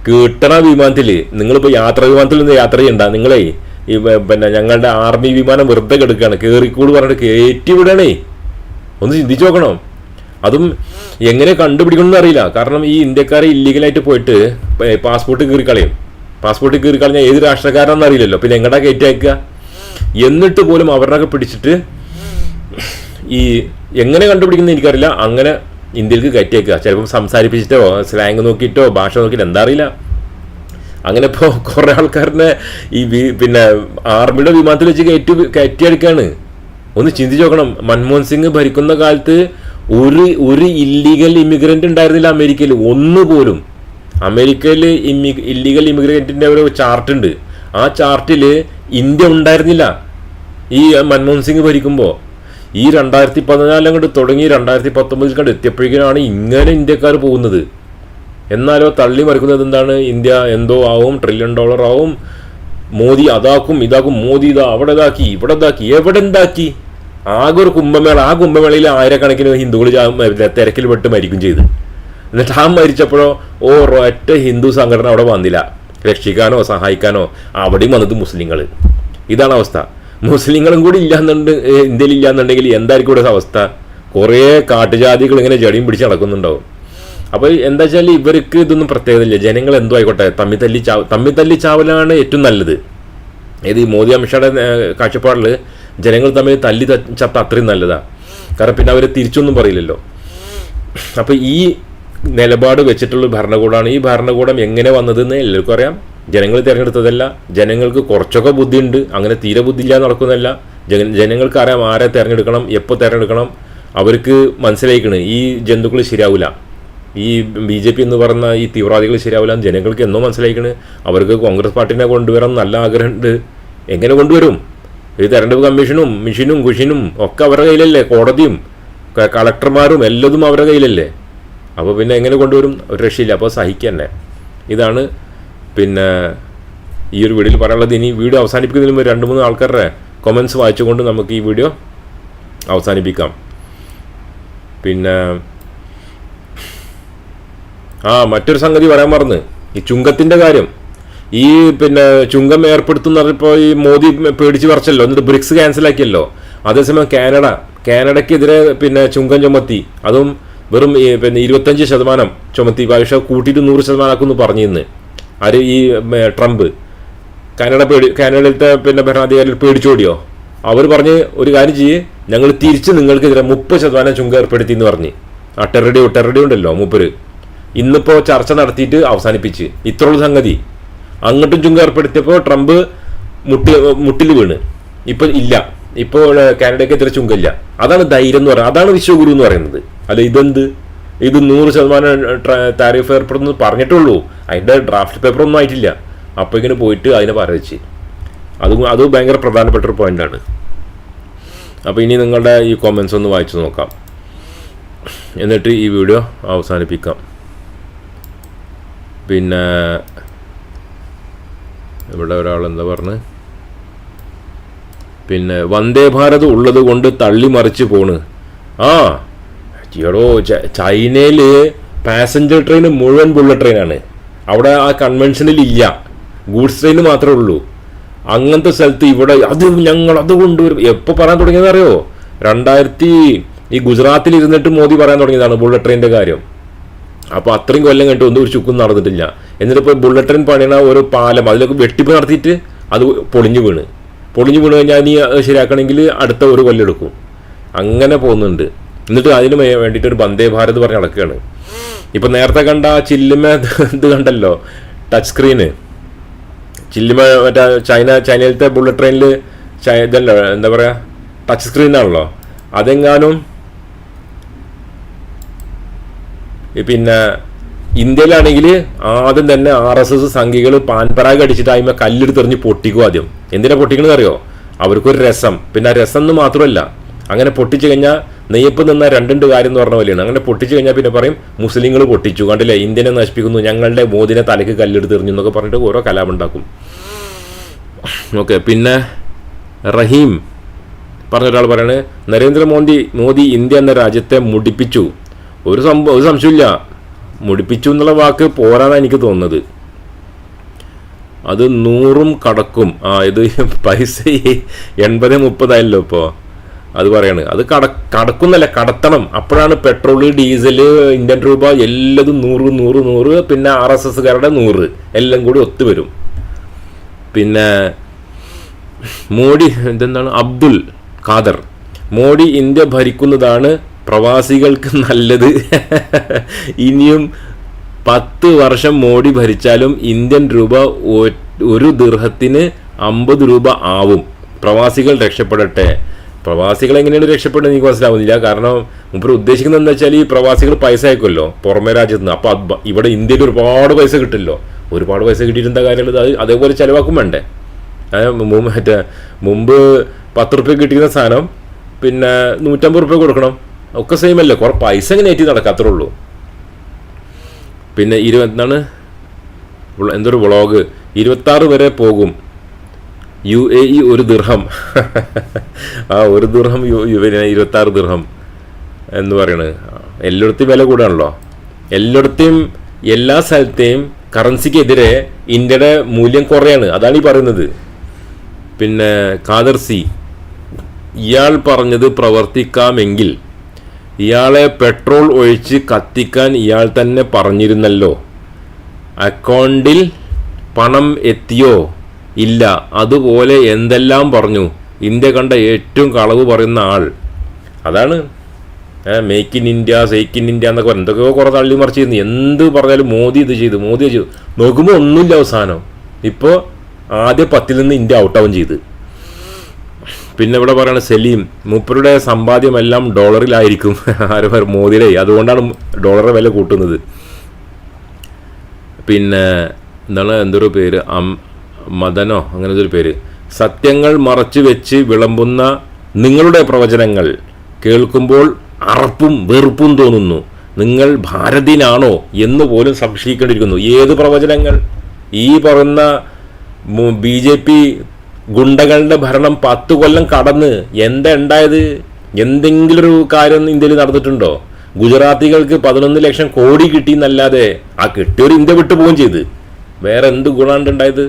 കിട്ടണ വിമാനത്തിൽ നിങ്ങളിപ്പോൾ യാത്ര വിമാനത്തിൽ നിന്ന് യാത്ര ചെയ്യണ്ട. നിങ്ങളെ ഈ പിന്നെ ഞങ്ങളുടെ ആർമി വിമാനം വെറുതെ കിടക്കുകയാണ്. കയറിക്കൂട് പറഞ്ഞിട്ട് കയറ്റി വിടണേ. ഒന്ന് ചിന്തിച്ചു നോക്കണം. അതും എങ്ങനെ കണ്ടുപിടിക്കണമെന്ന് അറിയില്ല. കാരണം ഈ ഇന്ത്യക്കാരെ ഇല്ലീഗലായിട്ട് പോയിട്ട് പാസ്പോർട്ട് കീറി കളയും കയറി കളഞ്ഞാൽ ഏത് രാഷ്ട്രക്കാരാണെന്ന് അറിയില്ലല്ലോ. പിന്നെ എങ്ങടാ കയറ്റി അയക്കുക എന്നിട്ട് പോലും അവരുടെ പിടിച്ചിട്ട് ഈ എങ്ങനെ കണ്ടുപിടിക്കുന്നത് എനിക്കറിയില്ല. അങ്ങനെ ഇന്ത്യയിലേക്ക് കയറ്റി അയക്കുക ചിലപ്പം സംസാരിപ്പിച്ചിട്ടോ സ്ലാങ് നോക്കിയിട്ടോ ഭാഷ നോക്കിയിട്ട് എന്താ അറിയില്ല. അങ്ങനെ ഇപ്പോൾ കുറേ ആൾക്കാരനെ ഈ പിന്നെ ആർമിയുടെ വിമാനത്തിൽ വെച്ച് കയറ്റി കയറ്റിയെടുക്കുകയാണ് ഒന്ന് ചിന്തിച്ച് നോക്കണം. മൻമോഹൻ സിംഗ് ഭരിക്കുന്ന കാലത്ത് ഒരു ഒരു ഇല്ലീഗൽ ഇമിഗ്രന്റ് ഉണ്ടായിരുന്നില്ല അമേരിക്കയിൽ. ഒന്ന് പോലും. അമേരിക്കയിൽ ഇമ്മി ഇല്ലീഗൽ ഇമിഗ്രന്റിന്റെ ഒരു ചാർട്ട് ഉണ്ട്. ആ ചാർട്ടിൽ ഇന്ത്യ ഉണ്ടായിരുന്നില്ല. ഈ മൻമോഹൻ സിംഗ് ഭരിക്കുമ്പോൾ ഈ രണ്ടായിരത്തി പതിനാലിലും കണ്ട് തുടങ്ങി രണ്ടായിരത്തി പത്തൊമ്പതിൽ കണ്ട് എത്തിയപ്പോഴേക്കാണ് ഇങ്ങനെ ഇന്ത്യക്കാർ പോകുന്നത്. എന്നാലോ തള്ളി മറിക്കുന്നത് എന്താണ്? ഇന്ത്യ എന്തോ ആവും ട്രില്യൺ ഡോളർ ആവും. മോദി അതാക്കും ഇതാക്കും. മോദി ഇതാ അവിടെ ഇതാക്കി ഇവിടെ ഇതാക്കി. എവിടെ എന്താക്കി? ആകെ ഒരു കുംഭമേള. ആ കുംഭമേളയിൽ ആയിരക്കണക്കിന് ഹിന്ദുക്കൾ തിരക്കിൽ പെട്ട് മരിക്കും ചെയ്തു. എന്നിട്ട് ആ മരിച്ചപ്പോഴോ ഒറ്റ ഹിന്ദു സംഘടന അവിടെ വന്നില്ല. രക്ഷിക്കാനോ സഹായിക്കാനോ അവിടെയും വന്നത് മുസ്ലിങ്ങൾ ഇതാണ് അവസ്ഥ. മുസ്ലിങ്ങളും കൂടി ഇല്ലാന്നുണ്ട് ഇന്ത്യയിൽ ഇല്ലാന്നുണ്ടെങ്കിൽ എന്തായിരിക്കും ഇവിടെ അവസ്ഥ? കുറേ കാട്ടുജാതികൾ ഇങ്ങനെ ജടിയും പിടിച്ച് നടക്കുന്നുണ്ടാവും. അപ്പോൾ എന്താ വെച്ചാൽ ഇവർക്ക് ഇതൊന്നും പ്രത്യേകതയില്ല. ജനങ്ങൾ എന്തോ ആയിക്കോട്ടെ തമ്മി തല്ലി ചാവ് തമ്മി തല്ലി ചാവലാണ് ഏറ്റവും നല്ലത്. ഏത് ഈ മോദി അമിത്ഷായുടെ കാഴ്ചപ്പാടിൽ ജനങ്ങൾ തമ്മിൽ തല്ലി ചത്ത അത്രയും നല്ലതാണ് കാരണം പിന്നെ അവർ തിരിച്ചൊന്നും പറയില്ലല്ലോ. അപ്പോൾ ഈ നിലപാട് വെച്ചിട്ടുള്ള ഭരണകൂടമാണ് ഈ ഭരണകൂടം എങ്ങനെ വന്നതെന്ന് എല്ലാവർക്കും അറിയാം. ജനങ്ങൾ തിരഞ്ഞെടുത്തതല്ല. ജനങ്ങൾക്ക് കുറച്ചൊക്കെ ബുദ്ധിയുണ്ട്. അങ്ങനെ തീരെ ബുദ്ധിയില്ലാതെ നടക്കുന്നതല്ല. ജന ജനങ്ങൾക്ക് അറിയാം ആരെ തിരഞ്ഞെടുക്കണം എപ്പോൾ തിരഞ്ഞെടുക്കണം. അവർക്ക് മനസ്സിലായിക്കണ് ഈ ജന്തുക്കൾ ശരിയാവില്ല ഈ ബി ജെ പി എന്ന് പറയുന്ന ഈ തീവ്രവാദികൾ ശരിയാവില്ല ജനങ്ങൾക്ക് എന്നോ മനസ്സിലായിക്കണ്. അവർക്ക് കോൺഗ്രസ് പാർട്ടിനെ കൊണ്ടുവരാൻ നല്ല ആഗ്രഹമുണ്ട്. എങ്ങനെ കൊണ്ടുവരും? ഈ തെരഞ്ഞെടുപ്പ് കമ്മീഷനും മിഷനും കുഷിനും ഒക്കെ അവരുടെ കയ്യിലല്ലേ കോടതിയും കളക്ടർമാരും എല്ലതും അവരുടെ കയ്യിലല്ലേ? അപ്പോൾ പിന്നെ എങ്ങനെ കൊണ്ടുവരും? ഒരു രക്ഷയില്ല. അപ്പോൾ സഹിക്കന്നെ ഇതാണ് പിന്നെ ഈ ഒരു വീഡിയോയിൽ പറയാനുള്ളത്. ഇനി വീഡിയോ അവസാനിപ്പിക്കുന്നതിന് മുമ്പ് രണ്ട് മൂന്ന് ആൾക്കാരുടെ കൊമൻസ് വായിച്ചുകൊണ്ട് നമുക്ക് ഈ വീഡിയോ അവസാനിപ്പിക്കാം. പിന്നെ ആ മറ്റൊരു സംഗതി പറയാൻ മറന്ന്. ഈ ചുങ്കത്തിന്റെ കാര്യം. ഈ പിന്നെ ചുങ്കം ഏർപ്പെടുത്തുന്ന പറഞ്ഞപ്പോൾ ഈ മോദി പേടിച്ച് പറിച്ചല്ലോ. എന്നിട്ട് ബ്രിക്സ് ക്യാൻസലാക്കിയല്ലോ അതേസമയം കാനഡ കാനഡയ്ക്കെതിരെ പിന്നെ ചുങ്കം ചുമത്തി. അതും വെറും പിന്നെ ഇരുപത്തഞ്ച് ശതമാനം ചുമത്തി പലിശ കൂട്ടിയിട്ട് നൂറ് ശതമാനമാക്കുമെന്ന് പറഞ്ഞിരുന്ന്. ആര് ഈ ട്രംപ്? കാനഡ പേടി കാനഡയിലത്തെ പിന്നെ ഭരണാധികാരികൾ പേടിച്ചോടിയോ? അവർ പറഞ്ഞ് ഒരു കാര്യം ചെയ്യ് ഞങ്ങൾ തിരിച്ച് നിങ്ങൾക്കെതിരെ മുപ്പത് ശതമാനം ചുങ്ക ഏർപ്പെടുത്തി എന്ന് പറഞ്ഞ്. ആ ടെറഡിയോ ടെറഡിയോ ഉണ്ടല്ലോ മൂപ്പര്. ഇന്നിപ്പോൾ ചർച്ച നടത്തിയിട്ട് അവസാനിപ്പിച്ച്. ഇത്രയുള്ള സംഗതി. അങ്ങോട്ടും ചുങ്ക ഏർപ്പെടുത്തിയപ്പോൾ ട്രംപ് മുട്ടി മുട്ടിൽ വീണ്. ഇപ്പം ഇല്ല. ഇപ്പോൾ കാനഡയ്ക്ക് കാനഡയ്ക്കെതിരെ ചുങ്കല്ല. അതാണ് ധൈര്യം എന്ന് പറയുന്നത്. അതാണ് വിശ്വഗുരു എന്ന് പറയുന്നത്. അല്ല ഇതെന്ത്? ഇത് നൂറ് ശതമാനം താരിഫ് ഏർപ്പെടുന്നു പറഞ്ഞിട്ടുള്ളൂ. അതിന്റെ ഡ്രാഫ്റ്റ് പേപ്പർ ഒന്നും ആയിട്ടില്ല. അപ്പോൾ ഇങ്ങനെ പോയിട്ട് അതിനെ പറയിച്ച് അത് അത് ഭയങ്കര പ്രധാനപ്പെട്ട ഒരു പോയിന്റാണ് അപ്പോൾ ഇനി നിങ്ങളുടെ ഈ കോമെൻസ് ഒന്ന് വായിച്ചു നോക്കാം. എന്നിട്ട് ഈ വീഡിയോ അവസാനിപ്പിക്കാം. പിന്നെ ഇവിടെ ഒരാൾ എന്താ പറഞ്ഞ് പിന്നെ വന്ദേ ഭാരത് ഉള്ളത് കൊണ്ട് തള്ളി മറിച്ച് പോണ്. ആ എടോ ചൈനയിൽ പാസഞ്ചർ ട്രെയിൻ മുഴുവൻ ബുള്ളറ്റ് ട്രെയിനാണ്. അവിടെ ആ കൺവെൻഷനിൽ ഇല്ല ഗൂഡ്സ് ട്രെയിൻ മാത്രമേ ഉള്ളൂ. അങ്ങനത്തെ സ്ഥലത്ത് ഇവിടെ അത് ഞങ്ങൾ അത് കൊണ്ടുവരും എപ്പോൾ പറയാൻ തുടങ്ങിയത് അറിയോ? രണ്ടായിരത്തി ഈ ഗുജറാത്തിൽ ഇരുന്നിട്ട് മോദി പറയാൻ തുടങ്ങിയതാണ് ബുള്ളറ്റ് ട്രെയിനിന്റെ കാര്യം. അപ്പോൾ അത്രയും കൊല്ലം കഴിഞ്ഞിട്ട് ഒന്നും ഒരു ചുക്കും നടന്നിട്ടില്ല. എന്നിട്ട് ഇപ്പോൾ ബുള്ളറ്റ് ട്രെയിൻ പണിയണ ഒരു പാലം അതിലൊക്കെ വെട്ടിപ്പ് നടത്തിയിട്ട് അത് പൊളിഞ്ഞു വീണ്. പൊളിഞ്ഞു വീണ് കഴിഞ്ഞാൽ നീ ശരിയാക്കണമെങ്കിൽ അടുത്ത ഒരു കൊല്ലെടുക്കും അങ്ങനെ പോകുന്നുണ്ട്. എന്നിട്ട് അതിന് വേണ്ടിയിട്ട് ഒരു വന്ദേ ഭാരത് പറഞ്ഞ് നടക്കുകയാണ്. ഇപ്പം നേരത്തെ കണ്ട ചില്ലുമ ഇത് കണ്ടല്ലോ? ടച്ച് സ്ക്രീന് ചില്ലുമ മറ്റേ ചൈന ചൈനയിലത്തെ ബുള്ളറ്റ് ട്രെയിനിൽ ഇതല്ലോ എന്താ പറയുക ടച്ച് സ്ക്രീനാണല്ലോ അതെങ്ങാനും പിന്നെ ഇന്ത്യയിലാണെങ്കിൽ ആദ്യം തന്നെ ആർ എസ് എസ് സംഘികൾ പാൻപരാഗ് അടിച്ചിട്ട് അതിമ കല്ലെടുത്തെറിഞ്ഞ് പൊട്ടിക്കും ആദ്യം. എന്തിനാ പൊട്ടിക്കണത് അറിയോ അവർക്കൊരു രസം. പിന്നെ ആ രസം എന്ന് മാത്രമല്ല അങ്ങനെ പൊട്ടിച്ചു കഴിഞ്ഞാൽ നെയ്യപ്പ് നിന്ന രണ്ടുണ്ട് കാര്യം എന്ന് പറഞ്ഞ പോലെയാണ്. അങ്ങനെ പൊട്ടിച്ചു കഴിഞ്ഞാൽ പിന്നെ പറയും മുസ്ലിങ്ങൾ പൊട്ടിച്ചു. കണ്ടില്ലേ? ഇന്ത്യനെ നശിപ്പിക്കുന്നു. ഞങ്ങളുടെ മോദിനെ തലക്ക് കല്ലെടുത്തെറിഞ്ഞു എന്നൊക്കെ പറഞ്ഞിട്ട് ഓരോ കലാപുണ്ടാക്കും ഓക്കെ പിന്നെ റഹീം. പറഞ്ഞ ഒരാൾ പറയാണ് നരേന്ദ്രമോദി മോദി ഇന്ത്യ എന്ന രാജ്യത്തെ മുടിപ്പിച്ചു. ഒരു സംഭവം ഒരു സംശയമില്ല മുടിപ്പിച്ചു എന്നുള്ള വാക്ക് പോരാന്നാണ് എനിക്ക് തോന്നുന്നത്. അത് നൂറും കടക്കും. ആ ഇത് പൈസ എൺപത് മുപ്പതായല്ലോ ഇപ്പോൾ അത് പറയാണ്. അത് കട കടക്കുന്നല്ല കടത്തണം. അപ്പോഴാണ് പെട്രോൾ ഡീസൽ ഇന്ത്യൻ രൂപ എല്ലതും നൂറ് നൂറ് നൂറ്. പിന്നെ ആർ എസ് എസ്സുകാരുടെ നൂറ്. എല്ലാം കൂടി ഒത്തുവരും പിന്നെ മോഡി ഇതെന്താണ്? അബ്ദുൽ ഖാദർ. മോഡി ഇന്ത്യ ഭരിക്കുന്നതാണ് പ്രവാസികൾക്ക് നല്ലത്. ഇനിയും പത്ത് വർഷം മോഡി ഭരിച്ചാലും ഇന്ത്യൻ രൂപ ഒരു ദീർഘത്തിന് അമ്പത് രൂപ ആവും. പ്രവാസികൾ രക്ഷപ്പെടട്ടെ. പ്രവാസികൾ എങ്ങനെയാണ് രക്ഷപ്പെടുന്നത് എനിക്ക് മനസ്സിലാവുന്നില്ല. കാരണം മുമ്പ് ഉദ്ദേശിക്കുന്നത് എന്താ വെച്ചാൽ ഈ പ്രവാസികൾ പൈസ അയക്കുമല്ലോ പുറമേ രാജ്യത്ത് നിന്ന്. അപ്പോൾ ഇവിടെ ഇന്ത്യയിൽ ഒരുപാട് പൈസ കിട്ടില്ലോ. ഒരുപാട് പൈസ കിട്ടിയിരുന്ന കാര്യമുള്ളത് അത് അതേപോലെ ചിലവാക്കും വേണ്ടേ? മറ്റേ മുമ്പ് പത്ത് റുപ്യ കിട്ടിയിരുന്ന സാധനം പിന്നെ നൂറ്റമ്പത് റുപ്യ കൊടുക്കണം. ഒക്കെ സെയിം അല്ലേ? കുറേ പൈസ ഇങ്ങനെ ഏറ്റി നടക്കാത്രേ ഉള്ളൂ. പിന്നെ ഇരുപ എന്താണ് എന്തൊരു വ്ളോഗ്? ഇരുപത്താറ് വരെ പോകും. യു എ ഇ ഒരു ദിർഹം. ആ ഒരു ദിർഹം യു പിന്നെ ഇരുപത്താറ് ദിർഹം എന്ന് പറയണത് എല്ലായിടത്തും വില കൂടാണല്ലോ. എല്ലായിടത്തെയും എല്ലാ സ്ഥലത്തെയും കറൻസിക്കെതിരെ ഇന്ത്യയുടെ മൂല്യം കുറയാണ്. അതാണ് ഈ പറയുന്നത്. പിന്നെ കാദർസി ഇയാൾ പറഞ്ഞത് പ്രവർത്തിക്കാമെങ്കിൽ ഇയാളെ പെട്രോൾ ഒഴിച്ച് കത്തിക്കാൻ ഇയാൾ തന്നെ പറഞ്ഞിരുന്നല്ലോ. അക്കൗണ്ടിൽ പണം എത്തിയോ? ഇല്ല. അതുപോലെ എന്തെല്ലാം പറഞ്ഞു? ഇന്ത്യ കണ്ട ഏറ്റവും കളവ് പറയുന്ന ആൾ. അതാണ്. Make in India sake in India എന്നൊക്കെ പറഞ്ഞു. എന്തൊക്കെയോ കുറേ തള്ളി മറിച്ച് ചെയ്യുന്നു എന്ത് പറഞ്ഞാലും മോദി ഇത് ചെയ്തു. മോദി ചെയ്തു. നോക്കുമ്പോൾ ഒന്നുമില്ല അവസാനം. ഇപ്പോൾ ആദ്യ പത്തിൽ നിന്ന് ഇന്ത്യ ഔട്ടാവും ചെയ്ത്. പിന്നെ ഇവിടെ പറയുന്നത് സലീം മൂപ്പരുടെ സമ്പാദ്യമെല്ലാം ഡോളറിലായിരിക്കും. ആരും മോദിയുടെ അതുകൊണ്ടാണ് ഡോളറുടെ വില കൂട്ടുന്നത്. പിന്നെ എന്താണ് എന്തൊരു പേര്? അം മദനോ അങ്ങനെ ഒരു പേര്? സത്യങ്ങൾ മറച്ചു വെച്ച് വിളമ്പുന്ന നിങ്ങളുടെ പ്രവചനങ്ങൾ കേൾക്കുമ്പോൾ അറപ്പും വെറുപ്പും തോന്നുന്നു. നിങ്ങൾ ഭാരതീനാണോ എന്ന് പോലും സംശയിക്കേണ്ടിയിരിക്കുന്നു. ഏത് പ്രവചനങ്ങൾ? ഈ പറയുന്ന ബി ജെ പി ഗുണ്ടകളുടെ ഭരണം പത്ത് കൊല്ലം കടന്ന് എന്താ ഉണ്ടായത്? എന്തെങ്കിലും ഒരു കാര്യം ഇന്ത്യയിൽ നടന്നിട്ടുണ്ടോ? ഗുജറാത്തികൾക്ക് പതിനൊന്ന് ലക്ഷം കോടി കിട്ടി എന്നല്ലാതെ ആ കിട്ടിയൊരു ഇന്ത്യ വിട്ടു പോവുകയും ചെയ്ത്. വേറെ എന്ത് ഗുണമാണ് ഉണ്ടായത്?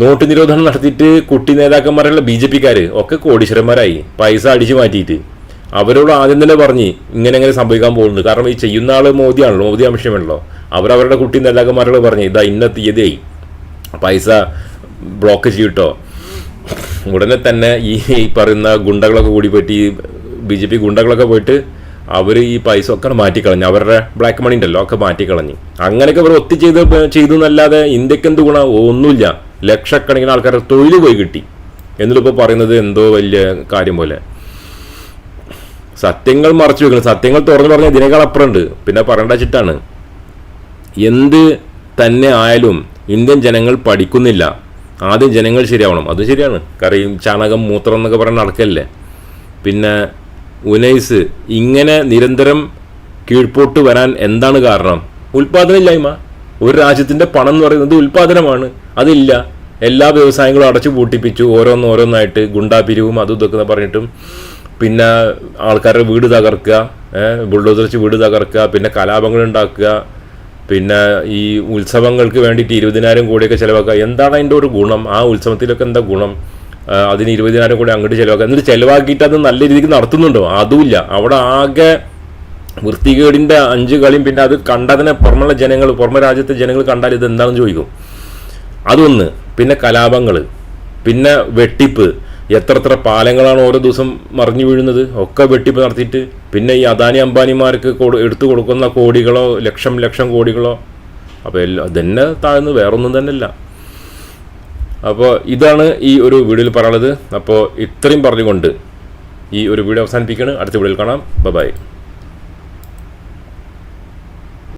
നോട്ട് നിരോധനം നടത്തിയിട്ട് കുട്ടി നേതാക്കന്മാരുള്ള ബി ജെ പിക്കാർ ഒക്കെ കോടീശ്വരന്മാരായി പൈസ അടിച്ചു മാറ്റിയിട്ട്. അവരോട് ആദ്യം തന്നെ പറഞ്ഞ് ഇങ്ങനെ എങ്ങനെ സംഭവിക്കാൻ പോകുന്നുണ്ട്. കാരണം ഈ ചെയ്യുന്ന ആൾ മോദിയാണല്ലോ മോദി അംശമാണല്ലോ അവരവരുടെ കുട്ടി നേതാക്കന്മാരോട് പറഞ്ഞ് ഇതാ ഇന്ന തീയതിയായി. പൈസ ബ്ലോക്ക് ചെയ്യട്ടോ ഉടനെ തന്നെ ഈ പറയുന്ന ഗുണ്ടകളൊക്കെ കൂടി പറ്റി ബി ജെ പി ഗുണ്ടകളൊക്കെ പോയിട്ട് അവർ ഈ പൈസ ഒക്കെ മാറ്റിക്കളഞ്ഞു. അവരുടെ ബ്ലാക്ക് മണി ഉണ്ടല്ലോ ഒക്കെ മാറ്റിക്കളഞ്ഞു. അങ്ങനെയൊക്കെ അവർ ഒത്തി ചെയ്ത് ചെയ്തു എന്നല്ലാതെ ഇന്ത്യയ്ക്ക് എന്ത് ഗുണം? ഒന്നുമില്ല. ലക്ഷക്കണക്കിന് ആൾക്കാരുടെ തൊഴിൽ പോയി കിട്ടി. എന്നിട്ടിപ്പോൾ പറയുന്നത് എന്തോ വലിയ കാര്യം പോലെ. സത്യങ്ങൾ മറച്ചു വെക്കണം. സത്യങ്ങൾ തുറന്നു പറഞ്ഞാൽ ഇതിനേക്കാൾ അപ്പുറമുണ്ട്. പിന്നെ പറയേണ്ട ചിട്ടാണ്. എന്ത് തന്നെ ആയാലും ഇന്ത്യൻ ജനങ്ങൾ പഠിക്കുന്നില്ല. ആദ്യം ജനങ്ങൾ ശരിയാവണം. അത് ശരിയാണ്. കറിയും ചാണകം മൂത്രം എന്നൊക്കെ പറഞ്ഞ് നടക്കല്ലേ? പിന്നെ ഉനൈസ് ഇങ്ങനെ നിരന്തരം കീഴ്പോട്ട് വരാൻ എന്താണ് കാരണം? ഉൽപാദനമില്ലായ്മ. ഒരു രാജ്യത്തിന്റെ പണം എന്ന് പറയുന്നത് ഉൽപാദനമാണ്. അതില്ല. എല്ലാ വ്യവസായങ്ങളും അടച്ചു പൂട്ടിപ്പിച്ചു. ഓരോന്ന് ഓരോന്നായിട്ട് ഗുണ്ടാപിരിവും അതും ഇതൊക്കെ പറഞ്ഞിട്ടും. പിന്നെ ആൾക്കാരുടെ വീട് തകർക്കുക ബുൾഡോസർ വെച്ച് വീട് തകർക്കുക പിന്നെ കലാപങ്ങൾ ഉണ്ടാക്കുക പിന്നെ ഈ ഉത്സവങ്ങൾക്ക് വേണ്ടിയിട്ട് ഇരുപതിനായിരം കോടിയൊക്കെ ചിലവാക്കുക. എന്താണ് അതിന്റെ ഒരു ഗുണം? ആ ഉത്സവത്തിലൊക്കെ എന്താ ഗുണം? അതിന് ഇരുപതിനായിരം കോടി അങ്ങോട്ട് ചിലവാക്കുക. എന്നിട്ട് ചിലവാക്കിയിട്ട് അത് നല്ല രീതിക്ക് നടത്തുന്നുണ്ടോ? അതുമില്ല. അവിടെ ആകെ വൃത്തികേടിന്റെ അഞ്ച് കളിയും പിന്നെ അത് കണ്ടതിനെ പുറമുള്ള ജനങ്ങൾ പുറമെ രാജ്യത്തെ ജനങ്ങൾ കണ്ടാൽ ഇത് എന്താണെന്ന് ചോദിക്കും. അതൊന്ന്. പിന്നെ കലാപങ്ങൾ. പിന്നെ വെട്ടിപ്പ്. എത്ര എത്ര പാലങ്ങളാണ് ഓരോ ദിവസം മറിഞ്ഞു വീഴുന്നത്? ഒക്കെ വെട്ടിപ്പ് നടത്തിയിട്ട് പിന്നെ ഈ അദാനി അംബാനിമാർക്ക് എടുത്തു കൊടുക്കുന്ന കോടികളോ ലക്ഷം ലക്ഷം കോടികളോ അപ്പോൾ എല്ലാം ഇതന്നെ താഴ്ന്നു വേറൊന്നും തന്നെ അല്ല അപ്പോൾ ഇതാണ് ഈ ഒരു വീഡിയോയിൽ പറയുന്നത് അപ്പോൾ ഇത്രയും പറഞ്ഞുകൊണ്ട് ഈ ഒരു വീഡിയോ അവസാനിപ്പിക്കുകയാണ്. അടുത്ത വീഡിയോയിൽ കാണാം. ബൈ.